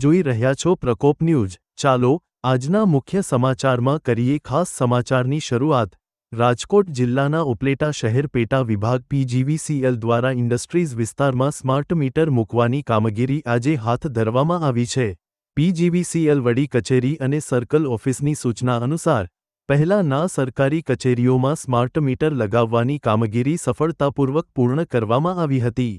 જોઈ રહ્યા છો પ્રકોપ ન્યૂઝ. ચાલો, આજના મુખ્ય સમાચારમાં કરીએ ખાસ સમાચારની શરૂઆત. રાજકોટ જિલ્લાના ઉપલેટા શહેર પેટા વિભાગ પીજીવીસીએલ દ્વારા ઇન્ડસ્ટ્રીઝ વિસ્તારમાં સ્માર્ટ મીટર મૂકવાની કામગીરી આજે હાથ ધરવામાં આવી છે. પીજીવીસીએલ વડી કચેરી અને સર્કલ ઓફિસની સૂચના અનુસાર, પહેલા ના સરકારી કચેરીઓમાં સ્માર્ટ મીટર લગાવવાની કામગીરી સફળતાપૂર્વક પૂર્ણ કરવામાં આવી હતી.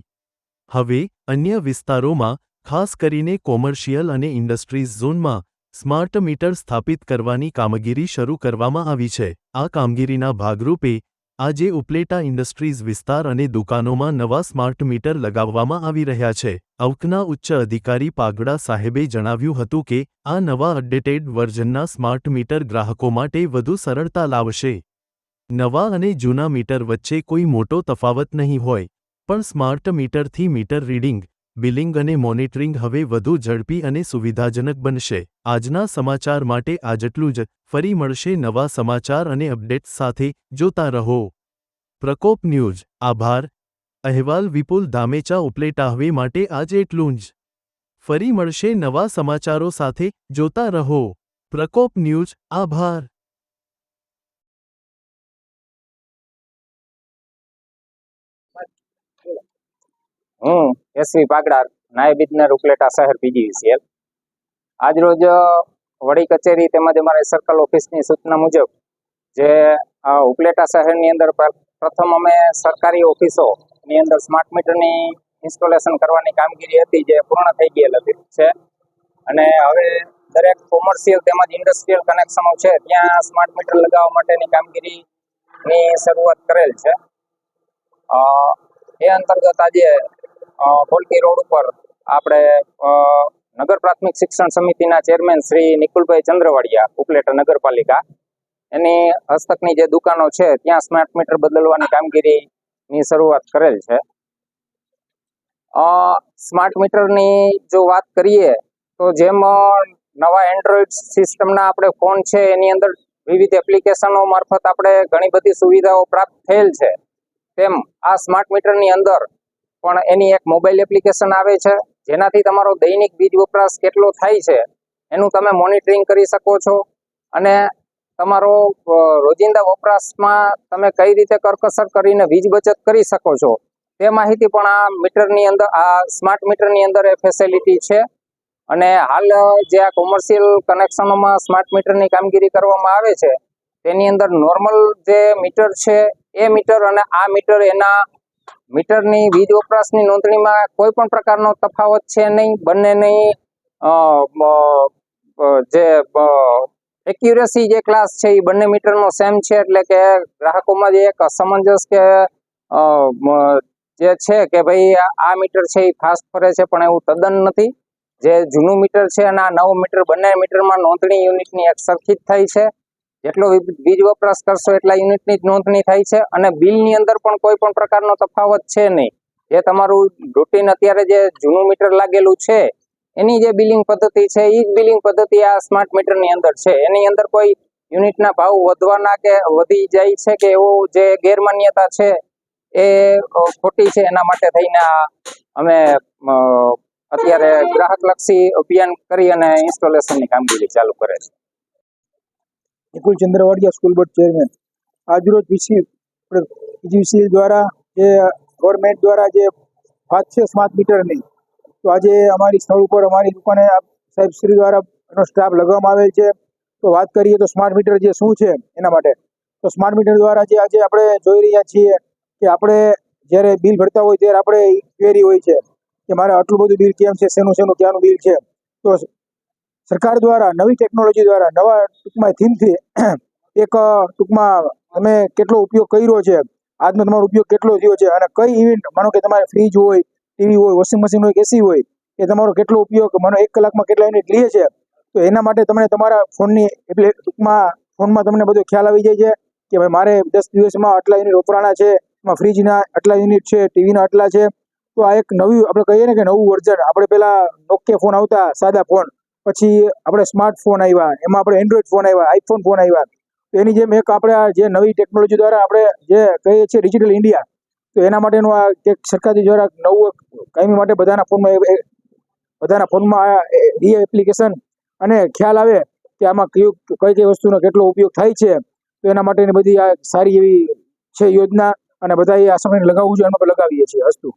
હવે, અન્ય વિસ્તારોમાં ખાસ કરીને કોમર્શિયલ અને ઇન્ડસ્ટ્રીઝ ઝોનમાં સ્માર્ટ મીટર સ્થાપિત કરવાની કામગીરી શરૂ કરવામાં આવી છે. આ કામગીરીના ભાગરૂપે આજે ઉપલેટા ઇન્ડસ્ટ્રીઝ વિસ્તાર અને દુકાનોમાં નવા સ્માર્ટ મીટર લગાવવામાં આવી રહ્યા છે. અવકના ઉચ્ચ અધિકારી પાગડા સાહેબે જણાવ્યું હતું કે, આ નવા અપડેટેડ વર્ઝનના સ્માર્ટ મીટર ગ્રાહકો માટે વધુ સરળતા લાવશે. નવા અને જૂના મીટર વચ્ચે કોઈ મોટો તફાવત નહીં હોય, પણ સ્માર્ટ મીટરથી મીટર રીડિંગ બિલિંગ અને મોનિટરિંગ હવે વધુ ઝડપી અને સુવિધાજનક બનશે. આજના સમાચાર માટે આ જેટલું જ. ફરી મળશે નવા સમાચાર અને અપડેટ્સ સાથે. જોતા રહો. પ્રકોપ ન્યૂઝ. આભાર. અહેવાલ વિપુલ ધામેચા ઉપલેટા હવે માટે આજે એટલું જ. ફરી મળશે નવા સમાચારો સાથે. જોતા રહો. પ્રકોપ ન્યૂઝ. આભાર. હું એસવી પાગડા નાયબ ઇજનર ઉપલેટા શહેર પીજીવીસીએલ આજરોજ વડી કચેરી તેમજ અમારી સર્કલ ઓફિસની સૂચના મુજબ, જે ઉપલેટા શહેરની અંદર પ્રથમ અમે સરકારી ઓફિસોની અંદર સ્માર્ટ મીટરની ઇન્સ્ટોલેશન કરવાની કામગીરી હતી, જે પૂર્ણ થઈ ગયેલ હતી, છે. અને હવે દરેક કોમર્શિયલ તેમજ ઇન્ડસ્ટ્રીયલ કનેક્શનો છે, ત્યાં સ્માર્ટ મીટર લગાવવા માટેની કામગીરીની શરૂઆત કરેલ છે. એ અંતર્ગત આજે અ, કોલકી રોડ ઉપર આપણે નગર પ્રાથમિક શિક્ષણ સમિતિના ચેરમેન શ્રી નિકુલભાઈ ચંદ્રવાડિયા ઉપલેટા નગરપાલિકા. એની હસ્તકની જે દુકાનો છે ત્યાં સ્માર્ટ મીટર બદલવાની કામગીરીની શરૂઆત કરેલ છે. સ્માર્ટ મીટરની જો વાત કરીએ તો જેમ નવા એન્ડ્રોઈડ સિસ્ટમના આપણે ફોન છે એની અંદર વિવિધ એપ્લિકેશનો મારફત આપણે ઘણી બધી સુવિધાઓ પ્રાપ્ત થયેલ છે. તેમ આ સ્માર્ટ મીટરની અંદર પણ એની એક મોબાઈલ એપ્લિકેશન આવે છે, જેનાથી તમારો દૈનિક વીજ વપરાશ કેટલો થાય છે, એનું તમે મોનિટરિંગ કરી શકો છો. અને તમારો રોજિંદા વપરાશમાં તમે કઈ રીતે કરકસર કરીને વીજ બચત કરી શકો છો, તે માહિતી પણ આ મીટરની અંદર, આ સ્માર્ટ મીટરની અંદર એ ફેસિલિટી છે. અને હાલ જે આ કોમર્શિયલ કનેક્શનોમાં સ્માર્ટ મીટરની કામગીરી કરવામાં આવે છે, તેની અંદર નોર્મલ જે મીટર છે, એ મીટર અને આ મીટર એના મીટરની વીજ વપરાશની નોંધણીમાં કોઈ પણ પ્રકારનો તફાવત છે નહીં. બંનેની નહીં અ, જે એક્યુરેસી જે ક્લાસ છે એ બંને મીટરનો સેમ છે. એટલે કે ગ્રાહકોમાં જે એક અસમંજસ કે જે છે કે ભાઈ આ- મીટર છે એ ફાસ્ટ ફરે છે પણ એવું તદ્દન નથી. જે જૂનું મીટર છે અને આ નવું મીટર બંને મીટરમાં નોંધણી યુનિટની એક સરખી જ થાય છે. જેટલો વીજ વપરાશ કરશો એટલા યુનિટની જ નોંધણી થાય છે અને બિલની અંદર પણ કોઈ પણ પ્રકારનો તફાવત છે નહીં. જે તમારું રૂટીન અત્યારે જે જૂનું મીટર લાગેલું છે, એની જે બિલિંગ પદ્ધતિ છે એ જ બિલિંગ પદ્ધતિ આ સ્માર્ટ મીટરની અંદર છે. એની અંદર કોઈ યુનિટના ભાવ વધવાના કે વધી જાય છે કે એવું જે ગેરમાન્યતા છે, એ ખોટી છે એના માટે થઈને અમે અત્યારે ગ્રાહકલક્ષી અભિયાન કરી અને ઇન્સ્ટોલેશનની કામગીરી ચાલુ કરે છે. Nikul Chandravadia school board chairman આજરોજ વીસી પીજીવીસીએલ દ્વારા જે ગવર્મેન્ટ દ્વારા જે છે સ્માર્ટ મીટરની તો આજે અમારી સ્થળ ઉપર અમારી દુકાને સાહેબ શ્રી દ્વારા એનો સ્ટાફ લગાવવામાં આવેલ છે. તો વાત કરીએ તો સ્માર્ટ મીટર જે શું છે એના માટે? તો સ્માર્ટ મીટર દ્વારા જે આજે આપણે જોઈ રહ્યા છીએ કે આપણે જ્યારે બિલ ભરતા હોય ત્યારે આપણે ક્વેરી હોય છે કે મારે આટલું બધું બિલ કેમ છે, શેનું શેનું, ક્યાંનું બિલ છે? તો સરકાર દ્વારા, નવી ટેકનોલોજી દ્વારા, નવા ટૂંકમાં થીમથી એક ટૂંકમાં તમે કેટલો ઉપયોગ કર્યો છે, આજનો તમારો ઉપયોગ કેટલો થયો છે અને કઈ ઇવેન્ટ માનો કે તમારે ફ્રીજ હોય ટીવી હોય વોશિંગ મશીન હોય એસી હોય, એ તમારો કેટલો ઉપયોગ, માનો એક કલાકમાં કેટલા યુનિટ લે છે, તો એના માટે તમને તમારા ફોનની એટલે ટૂંકમાં ફોનમાં તમને બધો ખ્યાલ આવી જાય છે કે ભાઈ મારે દસ દિવસમાં આટલા યુનિટ વપરાણા છે, એમાં ફ્રીજના આટલા યુનિટ છે ટીવીના આટલા છે, તો આ એક નવી, આપણે કહીએ ને કે નવું વર્ઝન આપણે પહેલાં નોકિયા ફોન આવતા, સાદા ફોન પછી આપણે સ્માર્ટફોન આવ્યા એમાં આપણે એન્ડ્રોઈડ ફોન આવ્યા આઈફોન ફોન આવ્યા. તો એની જેમ એક આપણે આ જે નવી ટેકનોલોજી દ્વારા આપણે જે કહીએ છીએ ડિજિટલ ઇન્ડિયા તો એના માટેનું આ એક સરકાર દ્વારા નવું કાયમી માટે બધાના ફોનમાં બધાના ફોનમાં ઈ એપ્લિકેશન અને ખ્યાલ આવે કે આમાં કયું, કઈ કઈ વસ્તુનો કેટલો ઉપયોગ થાય છે, તો એના માટેની બધી આ સારી એવી છે યોજના અને બધા એ આ સમયે લગાવવું જોઈએ એમાં લગાવીએ છીએ અસ્તુ.